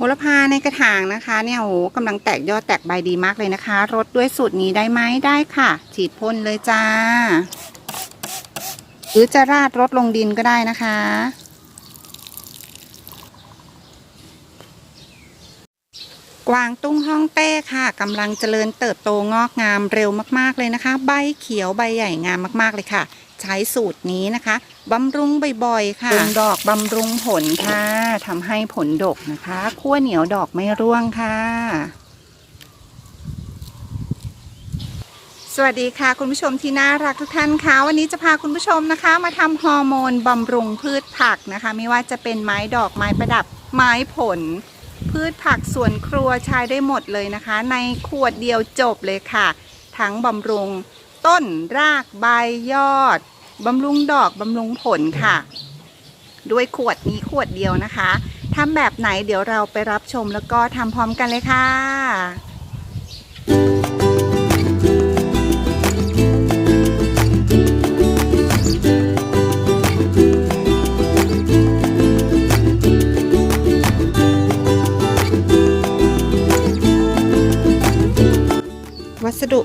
โหระพาในกระถางนะคะเนี่ยโหกำลังแตกยอดแตกใบดีมากเลยนะคะรดด้วยสูตรนี้ได้ไหมได้ค่ะ ฉีดพ่นเลยจ้า หรือจะราดรดลงดินก็ได้นะคะ วางตุ้งฮ่องเต้ค่ะกำลังเจริญเติบโตงอกงามเร็วมากๆเลยนะคะ ใบเขียวใบใหญ่งามมากๆเลยค่ะ ใช้สูตรนี้นะคะบำรุงบ่อยๆค่ะดึงดอกบำรุงผลค่ะทำให้ผลดกนะคะขั้วเหนียวดอกไม่ร่วงค่ะ สวัสดีค่ะ คุณผู้ชมที่น่ารักทุกท่านค่ะวันนี้จะพาคุณผู้ชมนะคะ มาทำฮอร์โมนบำรุงพืชผักนะคะ ไม่ว่าจะเป็นไม้ดอกไม้ประดับไม้ผล พืชผักสวนครัวใช้ได้หมดเลยนะคะ ในขวดเดียวจบเลยค่ะ ทั้งบำรุงต้นรากใบยอดบำรุงดอกบำรุงผลค่ะ ด้วยขวดนี้ขวดเดียวนะคะทำแบบไหนเดี๋ยวเราไปรับชมแล้วก็ทำพร้อมกันเลยค่ะ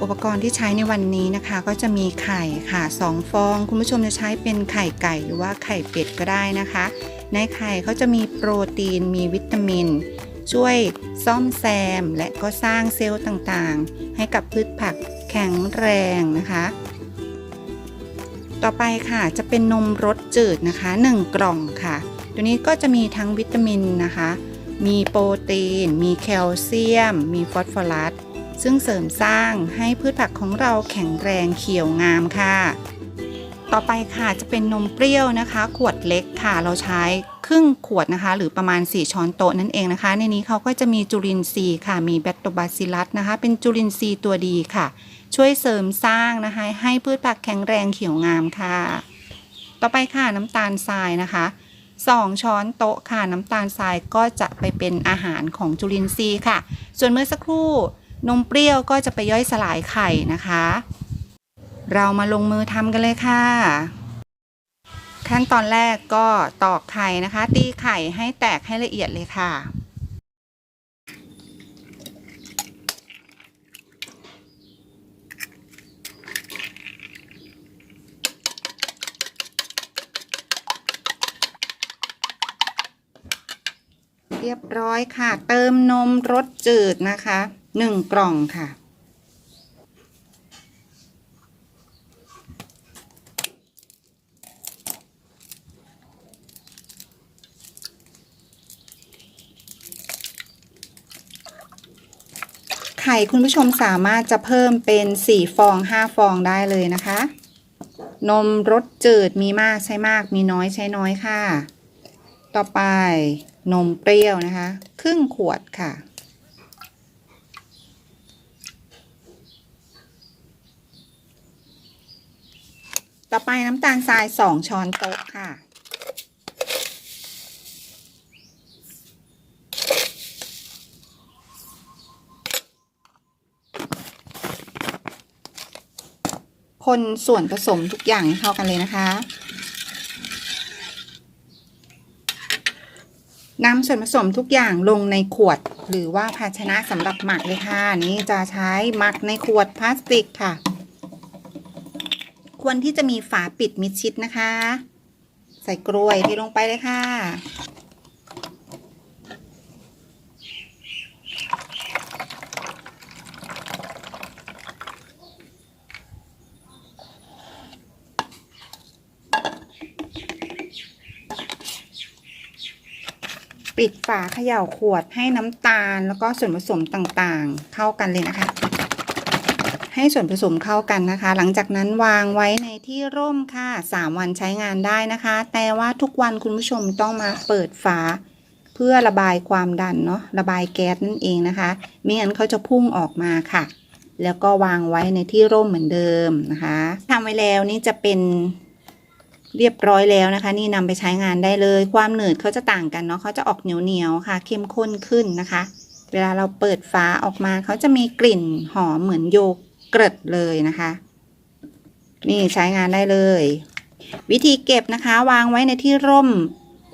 อุปกรณ์ที่ใช้ในวันนี้นะคะ ก็จะมีไข่ค่ะ 2 ฟอง คุณผู้ชมจะใช้เป็นไข่ไก่หรือว่าไข่เป็ดก็ได้นะคะ ในไข่เขาจะมีโปรตีนมีวิตามิน ช่วยซ่อมแซม และก็สร้างเซลล์ต่างๆ ให้กับพืชผักแข็งแรงนะคะ ต่อไปค่ะจะเป็นนมรสจืดนะคะ 1 กล่องค่ะ ตัวนี้ก็จะมีทั้งวิตามินนะคะ มีโปรตีน มีแคลเซียม มีฟอสฟอรัส ซึ่งเสริมสร้างให้พืชผักของเราแข็งแรงเขียวงามค่ะ ต่อไปค่ะจะเป็นนมเปรี้ยวนะคะ ขวดเล็กค่ะ เราใช้ครึ่งขวดนะคะ หรือประมาณ 4 ช้อนโต๊ะนั่นเองนะคะ ในนี้เขาก็จะมีจุลินทรีย์ค่ะ มีแบคโตบาซิลัสนะคะ เป็นจุลินทรีย์ตัวดีค่ะ ช่วยเสริมสร้างนะคะ ให้พืชผักแข็งแรงเขียวงามค่ะ ต่อไปค่ะน้ำตาลทรายนะคะ2ช้อนโต๊ะค่ะน้ำตาลทรายก็จะไปเป็นอาหารของจุลินทรีย์ค่ะ ส่วนเมื่อสักครู่ นมเปรี้ยวก็จะไปย่อยสลายไข่นะคะ เรามาลงมือทำกันเลยค่ะ ขั้นตอนแรกก็ตอกไข่นะคะ ตีไข่ให้แตกให้ละเอียดเลยค่ะเรียบร้อยค่ะ เติมนมรสจืดนะคะ หนึ่งกล่องค่ะ ไข่คุณผู้ชมสามารถจะเพิ่มเป็น4ฟอง5ฟองได้เลยนะคะ นมรสจืดมีมากใช้มากมีน้อยใช้น้อยค่ะ ต่อไปนมเปรี้ยวนะคะ ครึ่งขวดค่ะ ต่อไปน้ำตาลทราย2ช้อนโต๊ะค่ะ คนส่วนผสมทุกอย่างให้เข้ากันเลยนะคะ นำส่วนผสมทุกอย่างลงในขวด หรือว่าภาชนะสำหรับหมักเลยค่ะ นี่จะใช้หมักในขวดพลาสติกค่ะ ควรที่จะมีฝาปิดมิดชิดนะคะ ใส่กล้วยที่ลงไปเลยค่ะ ปิดฝาเขย่าขวดให้น้ำตาลแล้วก็ส่วนผสมต่างๆ เข้ากันเลยนะคะ ให้ส่วนผสมเข้ากันนะคะ หลังจากนั้นวางไว้ในที่ร่มค่ะ 3 วันใช้งานได้นะคะ แต่ว่าทุกวันคุณผู้ชมต้องมาเปิดฝา เพื่อระบายความดันเนาะระบายแก๊สนั่นเองนะคะไม่งั้นเขาจะพุ่งออกมาค่ะ แล้วก็วางไว้ในที่ร่มเหมือนเดิมนะคะทำไว้แล้วนี่จะเป็นเรียบร้อยแล้วนะคะ นี่นำไปใช้งานได้เลย ความหนืดเขาจะต่างกันเนาะเขาจะออกเหนียวเหนียวค่ะ เข้มข้นขึ้นนะคะ เวลาเราเปิดฝาออกมาเขาจะมีกลิ่นหอมเหมือนโย เกิร์ตเลยนะคะ นี่ใช้งานได้เลย วิธีเก็บนะคะ วางไว้ในที่ร่ม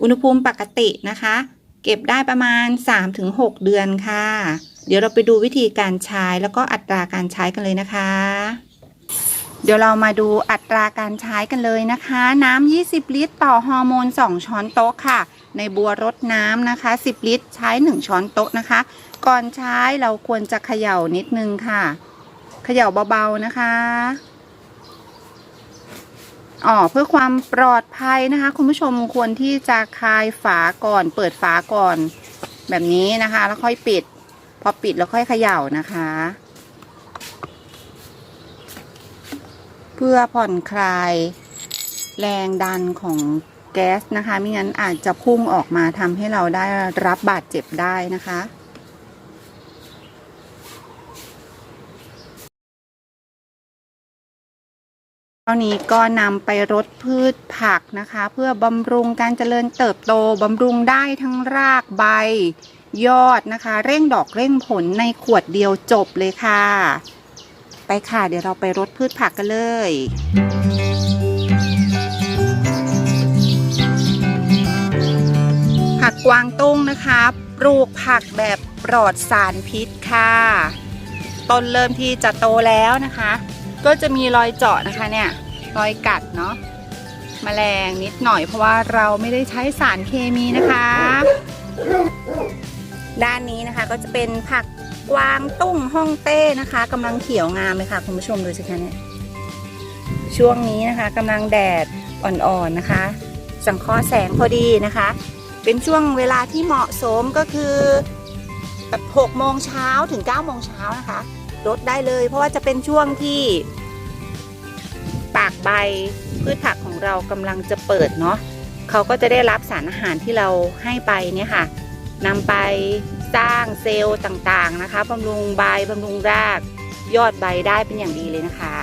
อุณหภูมิปกตินะคะ เก็บได้ประมาณ 3-6 เดือนค่ะ เดี๋ยวเราไปดูวิธีการใช้แล้วก็อัตราการใช้กันเลยนะคะ เดี๋ยวเรามาดูอัตราการใช้กันเลยนะคะ น้ำ 20 ลิตร ต่อฮอร์โมน 2 ช้อนโต๊ะค่ะ ในบัวรดน้ำนะคะ 10 ลิตร ใช้ 1 ช้อนโต๊ะนะคะ ก่อนใช้เราควรจะเขย่านิดนึงค่ะ เขย่าเบาๆนะคะอ๋อเพื่อความปลอดภัยนะคะ คุณผู้ชมควรที่จะคลายฝาก่อน เปิดฝาก่อน แบบนี้นะคะ แล้วค่อยปิด พอปิดแล้วค่อยเขย่านะคะ เพื่อผ่อนคลายแรงดันของแก๊สนะคะ ไม่งั้นอาจจะพุ่งออกมาทำให้เราได้รับบาดเจ็บได้นะคะ ท่านี้ก็นำไปรดพืชผักนะคะ เพื่อบำรุงการเจริญเติบโตบำรุงได้ทั้งรากใบ ยอดนะคะ เร่งดอกเร่งผลในขวดเดียวจบเลยค่ะ ไปค่ะเดี๋ยวเราไปรดพืชผักกันเลยผักกวางตุ้งนะคะ ปลูกผักแบบปลอดสารพิษค่ะ ต้นเริ่มที่จะโตแล้วนะคะ ก็จะมีรอยเจาะนะคะเนี่ย รอยกัดเนาะมแมลงนิดหน่อยเพราะว่าเราไม่ได้ใช้สารเคมีนะคะ ด้านนี้นะคะก็จะเป็นผักกวางตุ้งฮ่องเต้นะคะกำลังเขียวงามเลยค่ะคุณผู้ชมดูสิคะเนี่ยช่วงนี้นะคะกำลังแดดอ่อนๆนะคะ สังเคราะห์แสงพอดีนะคะ เป็นช่วงเวลาที่เหมาะสมก็คือแบบ6โมงเช้าถึง9โมงเช้านะคะลดได้เลย เพราะว่าจะเป็นช่วงที่ากใบพืชผักของเรากำลังจะเปิดเนาะเขาก็จะได้รับสารอาหารที่เราให้ไปเนี่ยค่ะนำไปสร้างเซลล์ต่างๆนะคะบำรุงใบบำรุงรากยอดใบได้เป็นอย่างดีเลยนะคะ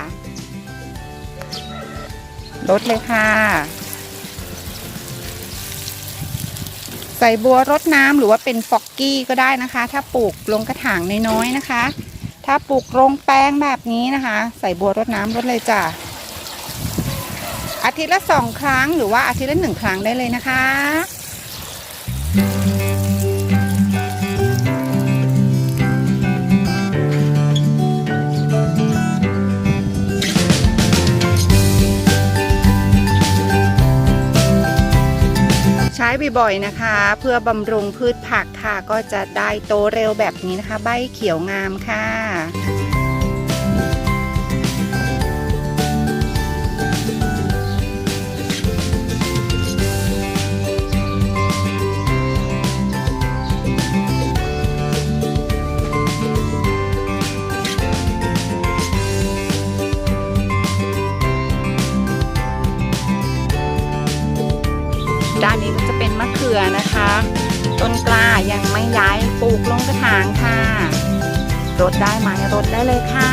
ลดเลยค่ะ ใส่บัวรดน้ำหรือว่าเป็นฟอกกี้ก็ได้นะคะ ถ้าปลูกลงกระถางน้อยๆนะคะ ถ้าปลูกลงแป้งแบบนี้นะคะ ใส่บัวรดน้ำรดเลยจ้ะ อาทิตย์ละสองครั้งหรือว่าอาทิตย์ละหนึ่งครั้งได้เลยนะคะใช้บ่อยๆนะคะ เพื่อบำรุงพืชผักค่ะ ก็จะได้โตเร็วแบบนี้นะคะ ใบเขียวงามค่ะ ยังไม่ย้ายปลูกลงกระถางค่ะ รดได้ไหมรดได้เลยค่ะ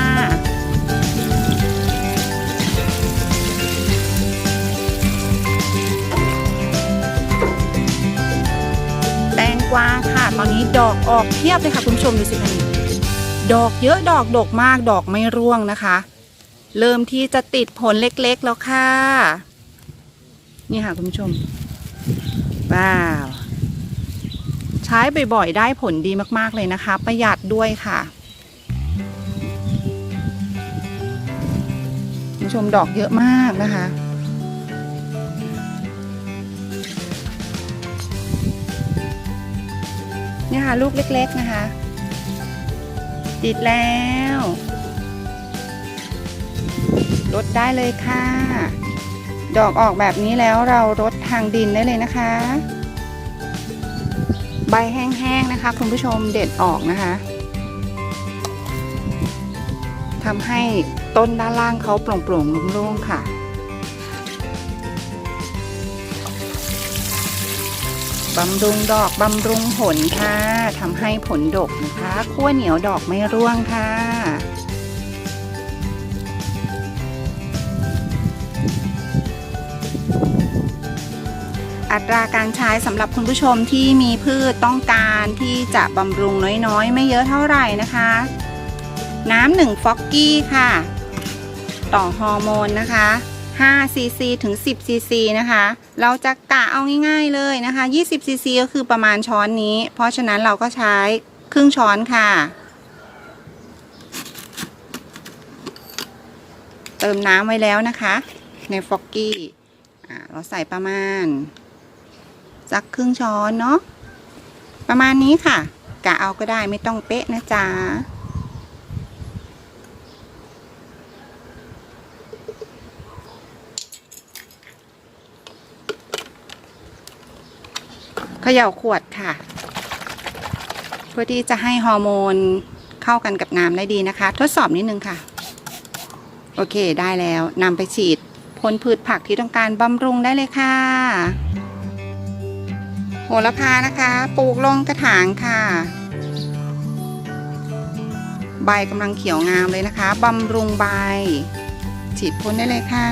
แตงกวาค่ะ ตอนนี้ดอกออกเพียบเลยค่ะคุณผู้ชมดูสิคะนี่ดอกเยอะดอกดกมากดอกไม่ร่วงนะคะ เริ่มที่จะติดผลเล็กๆแล้วค่ะ นี่ค่ะคุณผู้ชมว้าว ช้บ่อยๆ ได้ผลดีมากๆเลยนะคะ ประหยัดด้วยค่ะคุณผู้ชมดอกเยอะมากนะคะนี่ค่ะลูกเล็กๆนะคะ ติดแล้วลดได้เลยค่ะ ดอกออกแบบนี้แล้วเรารดทางดินได้เลยนะคะ ใบแห้งๆนะคะ คุณผู้ชมเด็ดออกนะคะทำให้ต้นด้านล่างเขาโปร่งๆโล่งๆค่ะ บำรุงดอกบำรุงผลค่ะทำให้ผลดกนะคะขั้วเหนียวดอกไม่ร่วงค่ะ อัตราการใช้สำหรับคุณผู้ชมที่มีพืชต้องการที่จะบำรุงน้อยๆ ไม่เยอะเท่าไหร่นะคะ น้ำหนึ่งฟอกกี้ค่ะ ต่อฮอร์โมนนะคะ5ซีซีถึง 10ซีซีนะคะ เราจะกะเอาง่ายๆเลยนะคะ 20ซีซีก็คือประมาณช้อนนี้ เพราะฉะนั้นเราก็ใช้ครึ่งช้อนค่ะ เติมน้ำไว้แล้วนะคะ ในฟอกกี้ เราใส่ประมาณ สักครึ่งช้อนเนาะประมาณนี้ค่ะกะเอาก็ได้ไม่ต้องเป๊ะนะจ๊ะเขย่าขวดค่ะ เพื่อที่จะให้ฮอร์โมนเข้ากันกับน้ำได้ดีนะคะ ทดสอบนิดนึงค่ะ โอเคได้แล้วนำไปฉีดพ่นพืชผักที่ต้องการบำรุงได้เลยค่ะ โหระพานะคะ ปลูกลงกระถางค่ะ ใบกำลังเขียวงามเลยนะคะบำรุงใบ ฉีดพ่นได้เลยค่ะ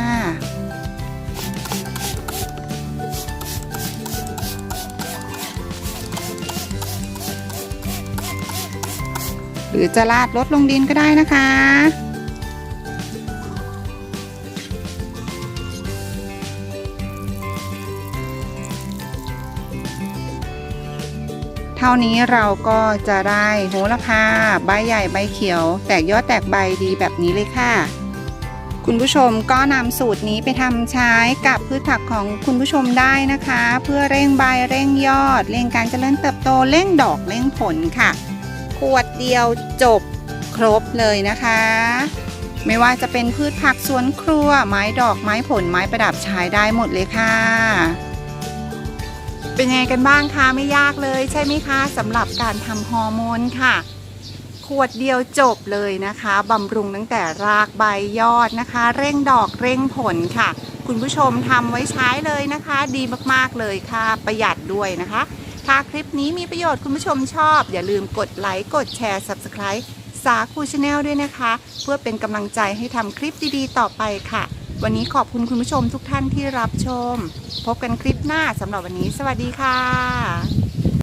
หรือจะราดลดลงดินก็ได้นะคะ ท่านี้เราก็จะได้โหระพาใบใหญ่ใบเขียว แตกยอดแตกใบดีแบบนี้เลยค่ะ คุณผู้ชมก็นำสูตรนี้ไปทำใช้กับพืชผักของคุณผู้ชมได้นะคะ เพื่อเร่งใบเร่งยอด เร่งการเจริญเติบโตเร่งดอกเร่งผลค่ะ ขวดเดียวจบครบเลยนะคะ ไม่ว่าจะเป็นพืชผักสวนครัวไม้ดอกไม้ผลไม้ประดับใช้ได้หมดเลยค่ะ เป็นยังไงกันบ้างคะไม่ยากเลยใช่ไหมคะสำหรับการทำฮอร์โมนค่ะ ขวดเดียวจบเลยนะคะบำรุงตั้งแต่รากใบยอดนะคะ เร่งดอกเร่งผลค่ะ คุณผู้ชมทำไว้ใช้เลยนะคะ ดีมากๆเลยค่ะ ประหยัดด้วยนะคะ ถ้าคลิปนี้มีประโยชน์คุณผู้ชมชอบ อย่าลืมกดไลค์กดแชร์ Subscribe สาคูชาแนลด้วยนะคะ เพื่อเป็นกำลังใจให้ทำคลิปดีๆ ต่อไปค่ะ วันนี้ขอบคุณคุณผู้ชมทุกท่านที่รับชม พบกันคลิปหน้าสำหรับวันนี้ สวัสดีค่ะ